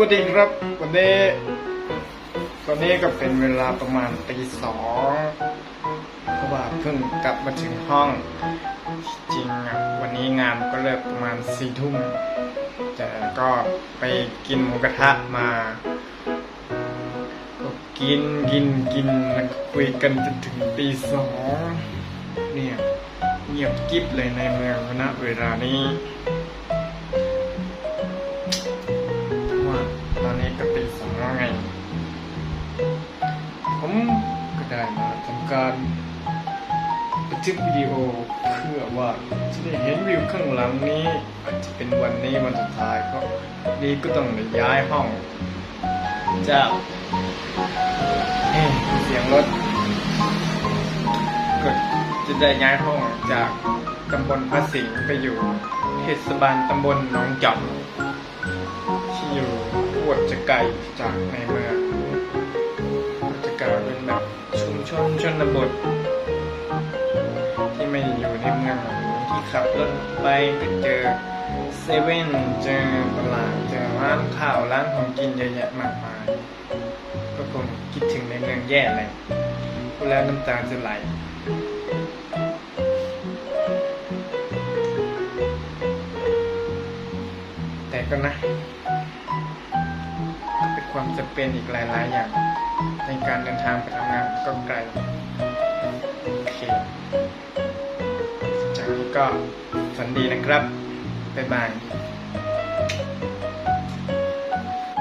วัสดีครับ วันนี้ตอนนี้ก็เป็นเวลาประมาณตีสองเพราะว่าเพิ่งกลับมาถึงห้อง จริงอะวันนี้งานก็เลิกประมาณสี่ทุ่มแต่ก็ไปกินหมูกระทะมาก็กินกินกินแล้วก็คุยกันจนถึงตีสองเนี่ยเงียบกิ๊บเลยในเมืองณเวลานี้ ตอนนี้ก็ตีสองไง ผมก็ได้มาทำการบันทึกวิดีโอเพื่อว่าจะได้เห็นวิวข้างหลังนี้อาจจะเป็นวันนี้วันสุดท้ายก็นี่ก็ต้องได้ย้ายห้องจากเฮ้ยเสียงรถก็จะได้ย้ายห้องจากตำบลพระสิงห์ไปอยู่เทศบาลตำบลหนองจอก วดจะไกลจากในเมืองจะกลายเป็นแบบชุมชนชนบท ที่ไม่ได้อยู่ในเมืองที่ขับรถไปก็เจอเซเว่นเจอตลาดเจอร้านข้าวร้านของกินเยอะแยะมากมาย ก็คงคิดถึงในเมืองแย่เลยพูดแล้วน้ำตาจะไหลแต่ก็นะ ความจำเป็นอีกหลาย ๆ อย่าง ในการเดินทางไปทำงานก็ไกลโอเคจากนี้ก็ฝันดีนะครับ บ๊ายบาย